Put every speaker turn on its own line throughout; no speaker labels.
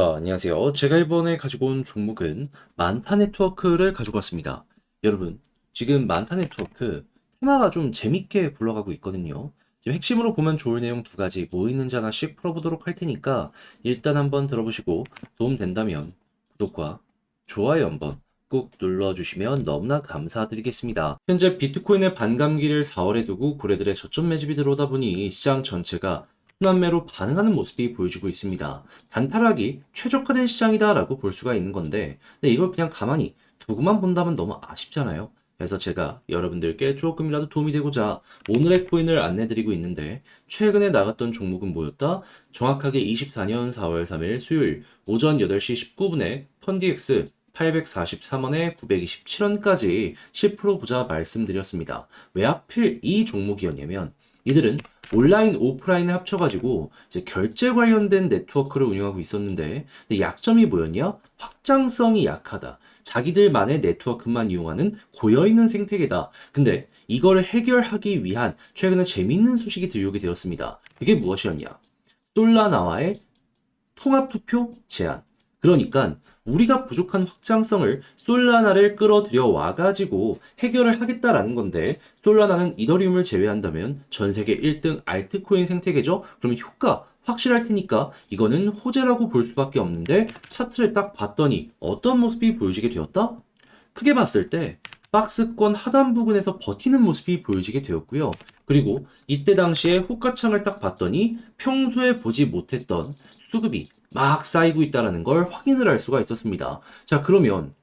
자, 안녕하세요. 제가 이번에 가지고 온 종목은 만타 네트워크를 가지고 왔습니다. 여러분, 지금 만타 네트워크 테마가 좀 재밌게 굴러가고 있거든요. 지금 핵심으로 보면 좋을 내용 두 가지 뭐 있는지 하나씩 풀어보도록 할 테니까 일단 한번 들어보시고 도움 된다면 구독과 좋아요 한번 꾹 눌러주시면 너무나 감사드리겠습니다. 현재 비트코인의 반감기를 4월에 두고 고래들의 저점 매집이 들어오다 보니 시장 전체가 순환매로 반응하는 모습이 보여주고 있습니다. 단타락이 최저가된 시장이다라고 볼 수가 있는 건데, 근데 이걸 그냥 가만히 두고만 본다면 너무 아쉽잖아요. 그래서 제가 여러분들께 조금이라도 도움이 되고자 오늘의 코인을 안내드리고 있는데, 최근에 나갔던 종목은 뭐였다? 정확하게 24년 4월 3일 수요일 오전 8시 19분에 펀디엑스 843원에 927원까지 10% 보자 말씀드렸습니다. 왜 하필 이 종목이었냐면, 이들은 온라인, 오프라인을 합쳐가지고 이제 결제 관련된 네트워크를 운영하고 있었는데 약점이 뭐였냐? 확장성이 약하다. 자기들만의 네트워크만 이용하는 고여있는 생태계다. 근데 이걸 해결하기 위한 최근에 재밌는 소식이 들려오게 되었습니다. 그게 무엇이었냐? 솔라나와의 통합 투표 제안. 그러니까 우리가 부족한 확장성을 솔라나를 끌어들여 와가지고 해결을 하겠다라는 건데 솔라나는 이더리움을 제외한다면 전 세계 1등 알트코인 생태계죠? 그러면 효과 확실할 테니까 이거는 호재라고 볼 수밖에 없는데 차트를 딱 봤더니 어떤 모습이 보여지게 되었다? 크게 봤을 때 박스권 하단 부분에서 버티는 모습이 보여지게 되었고요. 그리고 이때 당시에 호가창을 딱 봤더니 평소에 보지 못했던 수급이 막 쌓이고 있다는 걸 확인을 할 수가 있었습니다. 자, 그러면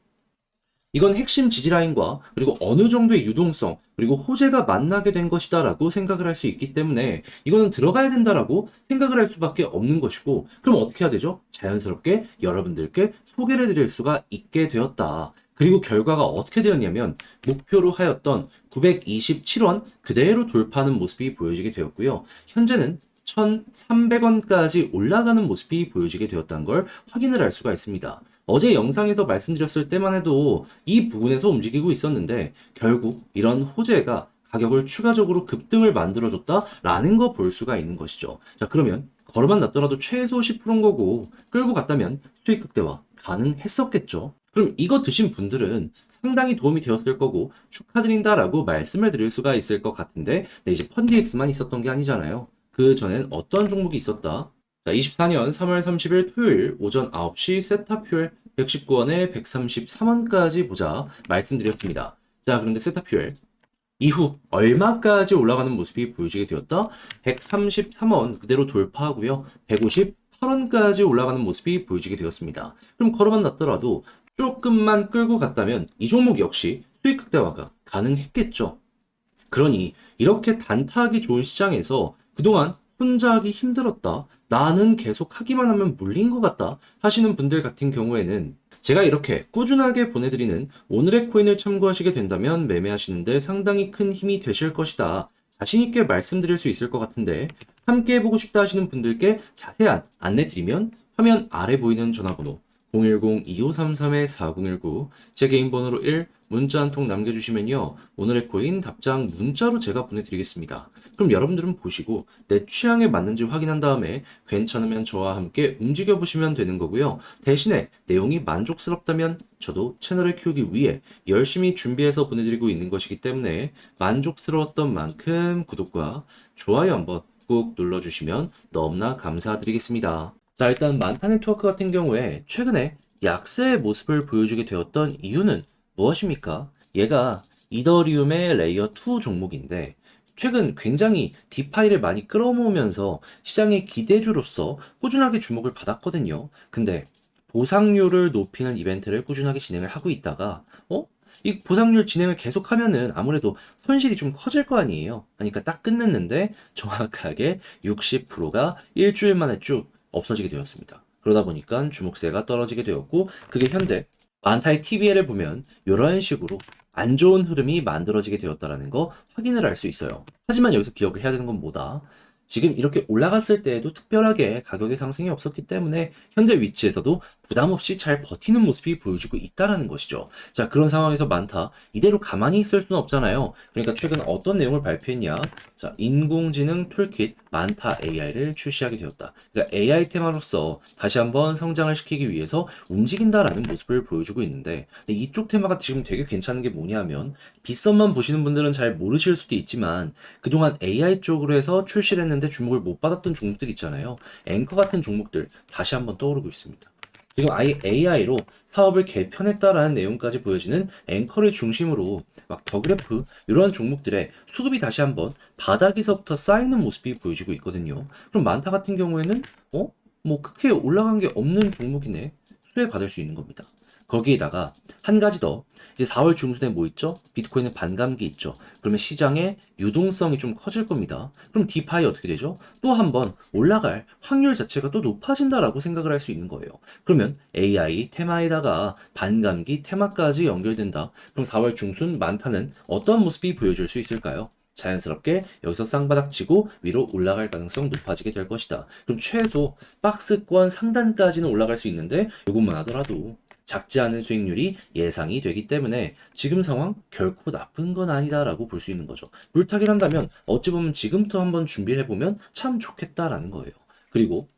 이건 핵심 지지라인과 그리고 어느 정도의 유동성 그리고 호재가 만나게 된 것이다라고 생각을 할 수 있기 때문에 이거는 들어가야 된다라고 생각을 할 수밖에 없는 것이고 그럼 어떻게 해야 되죠? 자연스럽게 여러분들께 소개를 드릴 수가 있게 되었다. 그리고 결과가 어떻게 되었냐면 목표로 하였던 927원 그대로 돌파하는 모습이 보여지게 되었고요. 현재는 1,300원까지 올라가는 모습이 보여지게 되었다는 걸 확인을 할 수가 있습니다. 어제 영상에서 말씀드렸을 때만 해도 이 부분에서 움직이고 있었는데 결국 이런 호재가 가격을 추가적으로 급등을 만들어줬다라는 거 볼 수가 있는 것이죠. 자, 그러면 걸어만 놨더라도 최소 10%인 거고 끌고 갔다면 수익 극대화 가능했었겠죠. 그럼 이거 드신 분들은 상당히 도움이 되었을 거고 축하드린다라고 말씀을 드릴 수가 있을 것 같은데 네, 이제 펀디엑스만 있었던 게 아니잖아요. 그 전엔 어떤 종목이 있었다? 자, 24년 3월 30일 토요일 오전 9시 세타퓨엘 119원에 133원까지 보자 말씀드렸습니다. 자, 그런데 세타퓨엘 이후 얼마까지 올라가는 모습이 보여지게 되었다? 133원 그대로 돌파하고요. 158원까지 올라가는 모습이 보여지게 되었습니다. 그럼 걸어만 놨더라도 조금만 끌고 갔다면 이 종목 역시 수익 극대화가 가능했겠죠. 그러니 이렇게 단타하기 좋은 시장에서 그동안 혼자 하기 힘들었다. 나는 계속 하기만 하면 물린 것 같다. 하시는 분들 같은 경우에는 제가 이렇게 꾸준하게 보내드리는 오늘의 코인을 참고하시게 된다면 매매하시는데 상당히 큰 힘이 되실 것이다. 자신있게 말씀드릴 수 있을 것 같은데 함께 해보고 싶다 하시는 분들께 자세한 안내 드리면 화면 아래 보이는 전화번호 010-2533-4019 제 개인 번호로 1 문자 한 통 남겨주시면요 오늘의 코인 답장 문자로 제가 보내드리겠습니다. 그럼 여러분들은 보시고 내 취향에 맞는지 확인한 다음에 괜찮으면 저와 함께 움직여 보시면 되는 거고요. 대신에 내용이 만족스럽다면 저도 채널을 키우기 위해 열심히 준비해서 보내드리고 있는 것이기 때문에 만족스러웠던 만큼 구독과 좋아요 한번 꾹 눌러주시면 너무나 감사드리겠습니다. 자, 일단 만타 네트워크 같은 경우에 최근에 약세의 모습을 보여주게 되었던 이유는 무엇입니까? 얘가 이더리움의 레이어 2 종목인데 최근 굉장히 디파이를 많이 끌어모으면서 시장의 기대주로서 꾸준하게 주목을 받았거든요. 근데 보상률을 높이는 이벤트를 꾸준하게 진행을 하고 있다가 어? 이 보상률 진행을 계속하면은 아무래도 손실이 좀 커질 거 아니에요. 그러니까 딱 끝냈는데 정확하게 60%가 일주일 만에 쭉 없어지게 되었습니다. 그러다 보니까 주목세가 떨어지게 되었고 그게 현재 만타의 TBL을 보면 이런 식으로 안 좋은 흐름이 만들어지게 되었다라는 거 확인을 할 수 있어요. 하지만 여기서 기억을 해야 되는 건 뭐다? 지금 이렇게 올라갔을 때에도 특별하게 가격의 상승이 없었기 때문에 현재 위치에서도 부담 없이 잘 버티는 모습이 보여주고 있다라는 것이죠. 자, 그런 상황에서 많다. 이대로 가만히 있을 수는 없잖아요. 그러니까 최근 어떤 내용을 발표했냐? 자, 인공지능 툴킷 많다 AI를 출시하게 되었다. 그러니까 AI 테마로서 다시 한번 성장을 시키기 위해서 움직인다라는 모습을 보여주고 있는데 이쪽 테마가 지금 되게 괜찮은 게 뭐냐면 빗썸만 보시는 분들은 잘 모르실 수도 있지만 그동안 AI 쪽으로 해서 출시를 했는데 주목을 못 받았던 종목들 있잖아요. 앵커 같은 종목들 다시 한번 떠오르고 있습니다. 지금 아예 AI로 사업을 개편했다라는 내용까지 보여지는 앵커를 중심으로 막 더그래프 이러한 종목들의 수급이 다시 한번 바닥에서부터 쌓이는 모습이 보여지고 있거든요. 그럼 만타 같은 경우에는 어? 뭐 크게 올라간 게 없는 종목이네. 수혜 받을 수 있는 겁니다. 거기에다가 한 가지 더 이제 4월 중순에 뭐 있죠? 비트코인은 반감기 있죠. 그러면 시장의 유동성이 좀 커질 겁니다. 그럼 디파이 어떻게 되죠? 또 한번 올라갈 확률 자체가 또 높아진다라고 생각을 할 수 있는 거예요. 그러면 AI 테마에다가 반감기 테마까지 연결된다. 그럼 4월 중순 많다는 어떤 모습이 보여줄 수 있을까요? 자연스럽게 여기서 쌍바닥 치고 위로 올라갈 가능성 높아지게 될 것이다. 그럼 최소 박스권 상단까지는 올라갈 수 있는데 이것만 하더라도 작지 않은 수익률이 예상이 되기 때문에 지금 상황 결코 나쁜 건 아니다라고 볼 수 있는 거죠. 물타기를 한다면 어찌 보면 지금부터 한번 준비를 해보면 참 좋겠다라는 거예요. 그리고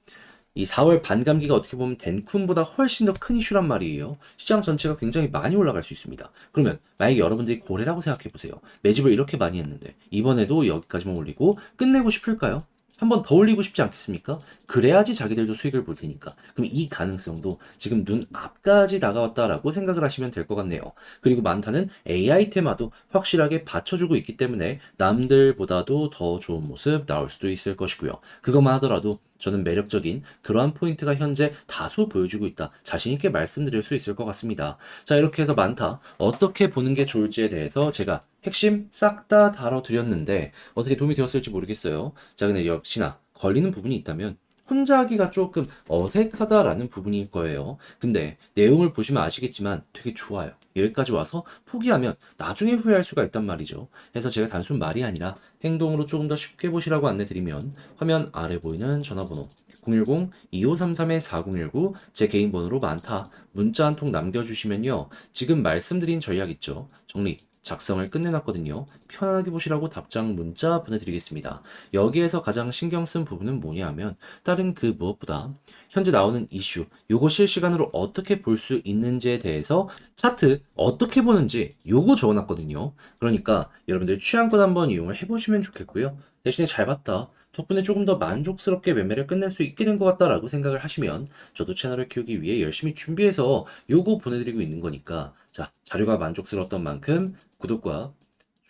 이 4월 반감기가 어떻게 보면 덴쿤보다 훨씬 더 큰 이슈란 말이에요. 시장 전체가 굉장히 많이 올라갈 수 있습니다. 그러면 만약에 여러분들이 고래라고 생각해 보세요. 매집을 이렇게 많이 했는데 이번에도 여기까지만 올리고 끝내고 싶을까요? 한 번 더 올리고 싶지 않겠습니까? 그래야지 자기들도 수익을 볼 테니까. 그럼 이 가능성도 지금 눈 앞까지 다가왔다라고 생각을 하시면 될 것 같네요. 그리고 많다는 AI 테마도 확실하게 받쳐주고 있기 때문에 남들보다도 더 좋은 모습 나올 수도 있을 것이고요. 그것만 하더라도 저는 매력적인 그러한 포인트가 현재 다소 보여주고 있다. 자신있게 말씀드릴 수 있을 것 같습니다. 자, 이렇게 해서 많다. 어떻게 보는 게 좋을지에 대해서 제가 핵심 싹 다 다뤄드렸는데 어떻게 도움이 되었을지 모르겠어요. 자, 근데 역시나 걸리는 부분이 있다면 혼자 하기가 조금 어색하다라는 부분일 거예요. 근데 내용을 보시면 아시겠지만 되게 좋아요. 여기까지 와서 포기하면 나중에 후회할 수가 있단 말이죠. 그래서 제가 단순 말이 아니라 행동으로 조금 더 쉽게 보시라고 안내드리면 화면 아래 보이는 전화번호 010-2533-4019 제 개인 번호로 많다 문자 한 통 남겨주시면요. 지금 말씀드린 전략 있죠. 정리 작성을 끝내놨거든요. 편안하게 보시라고 답장 문자 보내드리겠습니다. 여기에서 가장 신경 쓴 부분은 뭐냐 하면 다른 그 무엇보다 현재 나오는 이슈, 요거 실시간으로 어떻게 볼 수 있는지에 대해서 차트 어떻게 보는지 요거 적어놨거든요. 그러니까 여러분들 취향껏 한번 이용을 해보시면 좋겠고요. 대신에 잘 봤다. 덕분에 조금 더 만족스럽게 매매를 끝낼 수 있게 된 것 같다라고 생각을 하시면 저도 채널을 키우기 위해 열심히 준비해서 요거 보내드리고 있는 거니까 자 자료가 만족스러웠던 만큼 구독과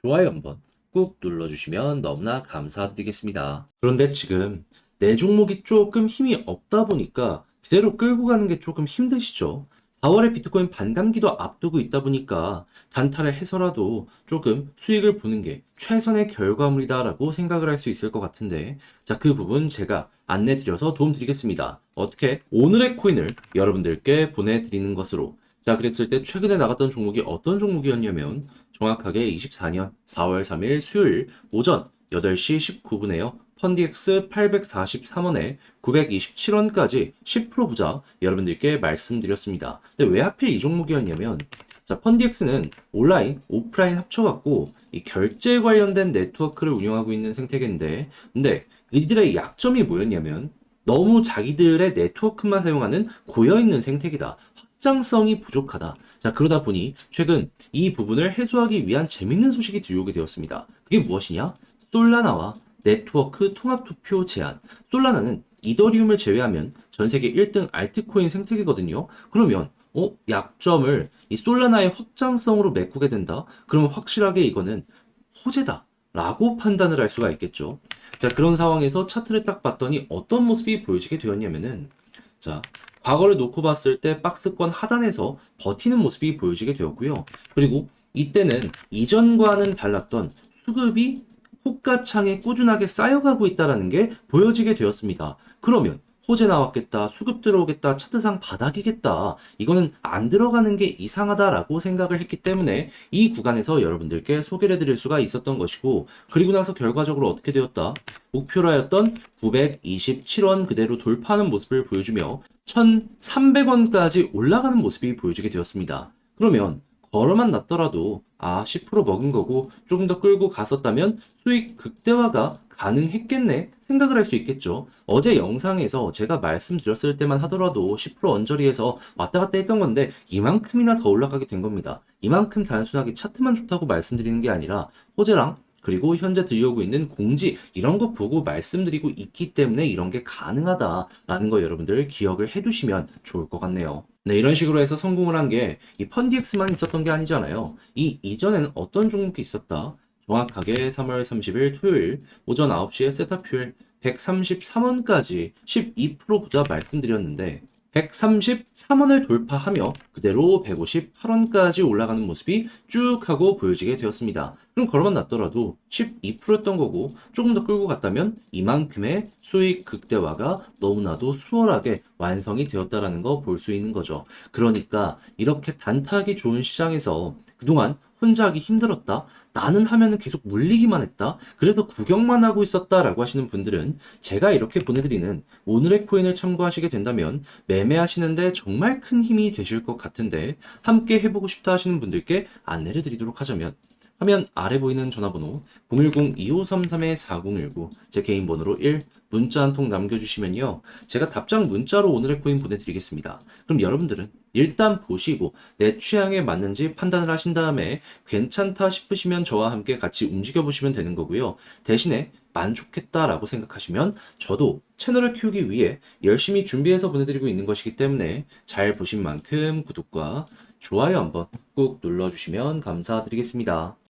좋아요 한번 꾹 눌러주시면 너무나 감사드리겠습니다. 그런데 지금 내 종목이 조금 힘이 없다 보니까 그대로 끌고 가는 게 조금 힘드시죠? 4월에 비트코인 반감기도 앞두고 있다 보니까 단타를 해서라도 조금 수익을 보는 게 최선의 결과물이다라고 생각을 할 수 있을 것 같은데 자 그 부분 제가 안내 드려서 도움 드리겠습니다. 어떻게 오늘의 코인을 여러분들께 보내드리는 것으로 자 그랬을 때 최근에 나갔던 종목이 어떤 종목이었냐면 정확하게 24년 4월 3일 수요일 오전 8시 19분에요. 펀디엑스 843원에 927원까지 10% 부자 여러분들께 말씀드렸습니다. 근데 왜 하필 이 종목이었냐면 자, 펀디엑스는 온라인, 오프라인 합쳐갖고 이 결제 관련된 네트워크를 운영하고 있는 생태계인데 근데 이들의 약점이 뭐였냐면 너무 자기들의 네트워크만 사용하는 고여있는 생태계다. 확장성이 부족하다. 자, 그러다 보니 최근 이 부분을 해소하기 위한 재밌는 소식이 들려오게 되었습니다. 그게 무엇이냐? 솔라나와 네트워크 통합 투표 제한. 솔라나는 이더리움을 제외하면 전 세계 1등 알트코인 생태계거든요. 그러면 어, 약점을 이 솔라나의 확장성으로 메꾸게 된다. 그러면 확실하게 이거는 호재다. 라고 판단을 할 수가 있겠죠. 자, 그런 상황에서 차트를 딱 봤더니 어떤 모습이 보여지게 되었냐면은 자, 과거를 놓고 봤을 때 박스권 하단에서 버티는 모습이 보여지게 되었고요. 그리고 이때는 이전과는 달랐던 수급이 호가창에 꾸준하게 쌓여가고 있다는 게 보여지게 되었습니다. 그러면 호재 나왔겠다, 수급 들어오겠다, 차트상 바닥이겠다. 이거는 안 들어가는 게 이상하다라고 생각을 했기 때문에 이 구간에서 여러분들께 소개를 해드릴 수가 있었던 것이고, 그리고 나서 결과적으로 어떻게 되었다? 목표라였던 927원 그대로 돌파하는 모습을 보여주며 1,300원까지 올라가는 모습이 보여지게 되었습니다. 그러면 걸어만 놨더라도 아 10% 먹은 거고 조금 더 끌고 갔었다면 수익 극대화가 가능했겠네 생각을 할 수 있겠죠. 어제 영상에서 제가 말씀드렸을 때만 하더라도 10% 언저리에서 왔다 갔다 했던 건데 이만큼이나 더 올라가게 된 겁니다. 이만큼 단순하게 차트만 좋다고 말씀드리는 게 아니라 호재랑 그리고 현재 들려오고 있는 공지 이런 거 보고 말씀드리고 있기 때문에 이런 게 가능하다라는 거 여러분들 기억을 해두시면 좋을 것 같네요. 네, 이런 식으로 해서 성공을 한 게 이 펀디엑스만 있었던 게 아니잖아요. 이 이전에는 어떤 종목이 있었다? 정확하게 3월 30일 토요일 오전 9시에 세타퓨엘 133원까지 12% 보자 말씀드렸는데 133원을 돌파하며 그대로 158원까지 올라가는 모습이 쭉 하고 보여지게 되었습니다. 그럼 걸어만 놨더라도 12%였던 거고 조금 더 끌고 갔다면 이만큼의 수익 극대화가 너무나도 수월하게 완성이 되었다라는 거 볼 수 있는 거죠. 그러니까 이렇게 단타하기 좋은 시장에서 그동안 혼자 하기 힘들었다. 나는 하면은 계속 물리기만 했다. 그래서 구경만 하고 있었다라고 하시는 분들은 제가 이렇게 보내드리는 오늘의 코인을 참고하시게 된다면 매매하시는데 정말 큰 힘이 되실 것 같은데 함께 해보고 싶다 하시는 분들께 안내를 드리도록 하자면 화면 아래 보이는 전화번호 010-2533-4019 제 개인 번호로 1 문자 한 통 남겨주시면요. 제가 답장 문자로 오늘의 코인 보내드리겠습니다. 그럼 여러분들은 일단 보시고 내 취향에 맞는지 판단을 하신 다음에 괜찮다 싶으시면 저와 함께 같이 움직여 보시면 되는 거고요. 대신에 만족했다라고 생각하시면 저도 채널을 키우기 위해 열심히 준비해서 보내드리고 있는 것이기 때문에 잘 보신 만큼 구독과 좋아요 한번 꾹 눌러주시면 감사드리겠습니다.